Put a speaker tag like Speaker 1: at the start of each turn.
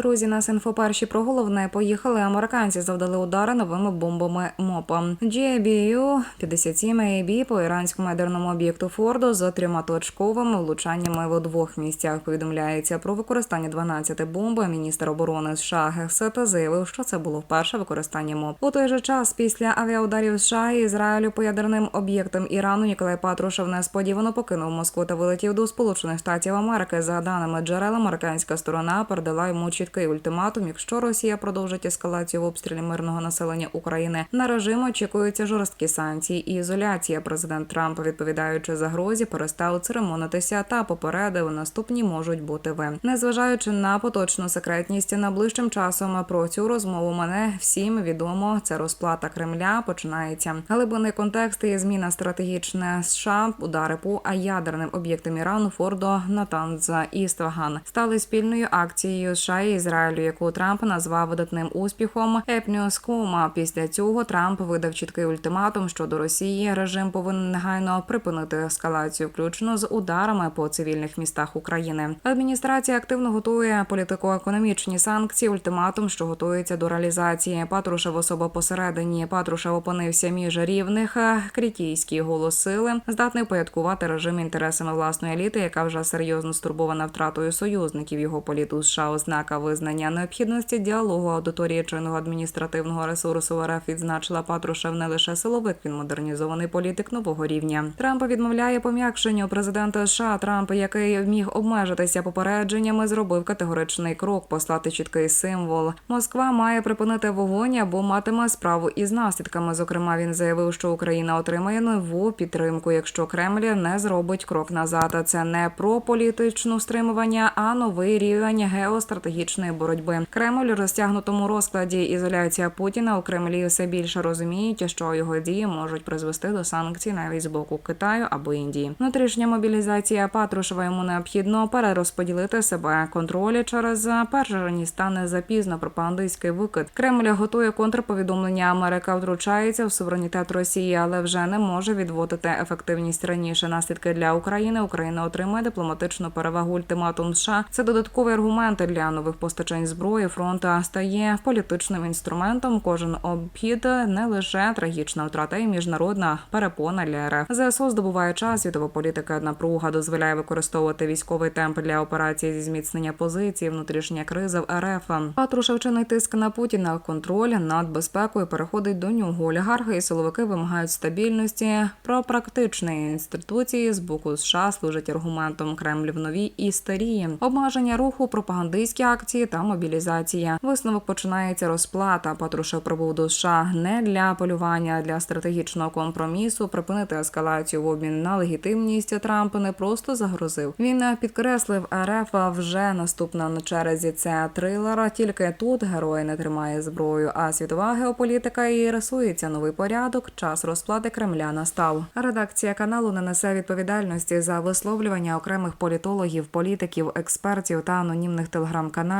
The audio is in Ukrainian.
Speaker 1: Друзі, нас інфоперші про головне поїхали. Американці завдали удари новими бомбами МОПа. GBU 57 AB по іранському ядерному об'єкту Фордо з трьома точковими влучаннями в двох місцях. Повідомляється про використання 12 бомб. Міністр оборони США Гексета заявив, що це було вперше використання МОП. У той же час після авіаударів США і Ізраїлю по ядерним об'єктам Ірану Ніколай Патрушев несподівано покинув Москву та вилетів до Сполучених Штатів Америки. За даними джерел, американська сторона передала йому чіткий ультиматум. Якщо Росія продовжить ескалацію в обстрілі мирного населення України, на режим очікуються жорсткі санкції і ізоляція. Президент Трамп, відповідаючи загрозі, перестав церемонитися та попередив, наступні можуть бути ви. Незважаючи на поточну секретність, найближчим часом про цю розмову мене всім відомо. Це розплата Кремля починається. Глибинний контекст і зміна стратегічне США, удари по ядерним об'єктам Ірану, Фордо, Натанз і Стваган стали спільною акцією США і Ізраїлю, яку Трамп назвав видатним успіхом. Епніоскома. Після цього Трамп видав чіткий ультиматум щодо Росії. Режим повинен негайно припинити ескалацію, включно з ударами по цивільних містах України. Адміністрація активно готує політико-економічні санкції. Ультиматум, що готується до реалізації. Патрушев особа посередині. Патрушев опинився між рівних. Критійський голос сили здатний порядкувати режим інтересами власної еліти, яка вже серйозно стурбована втратою союзників. Його політу США ознака визнання необхідності діалогу аудиторії чинного адміністративного ресурсу РФ відзначила Патрушев не лише силовик, він модернізований політик нового рівня. Трамп відмовляє пом'якшенню президента США. Трамп, який міг обмежитися попередженнями, зробив категоричний крок послати чіткий символ. Москва має припинити вогонь або матиме справу із наслідками. Зокрема, він заявив, що Україна отримає нову підтримку, якщо Кремль не зробить крок назад. Це не про політичну стримування, а новий рівень геостратегічної боротьби. Кремль у розтягнутому розкладі ізоляція Путіна у Кремлі все більше розуміють, що його дії можуть призвести до санкцій навіть з боку Китаю або Індії. Внутрішня мобілізація Патрушева йому необхідно перерозподілити себе. Контроль через перші стане запізно. Пропагандистський викид. Кремль готує контрповідомлення. Америка втручається в суверенітет Росії, але вже не може відводити ефективність раніше. Наслідки для України. Україна отримує дипломатичну перевагу. Ультиматум США. Це додаткові аргументи для нових постачань зброї. Фронта стає політичним інструментом. Кожен обхід не лише трагічна втрата, і міжнародна перепона для РФ. ЗСУ здобуває час. Світова політика напруга дозволяє використовувати військовий темп для операції зі зміцнення позиції. Внутрішня криза в РФ. Патрушев чинить тиск на Путіна. Контроль над безпекою переходить до нього. Олігархи і силовики вимагають стабільності. Про практичні інституції з боку США служать аргументом Кремль в новій і старі обмеження руху, пропагандистські акції та мобілізація. Висновок починається розплата. Патрушев прибув до США не для полювання, а для стратегічного компромісу. Припинити ескалацію в обмін на легітимність Трамп не просто загрозив. Він підкреслив РФ вже наступна на черзі. Це трилер. Тільки тут герой не тримає зброю. А світова геополітика і рисується новий порядок. Час розплати Кремля настав. Редакція каналу не несе відповідальності за висловлювання окремих політологів, політиків, експертів та анонімних телеграм-каналів.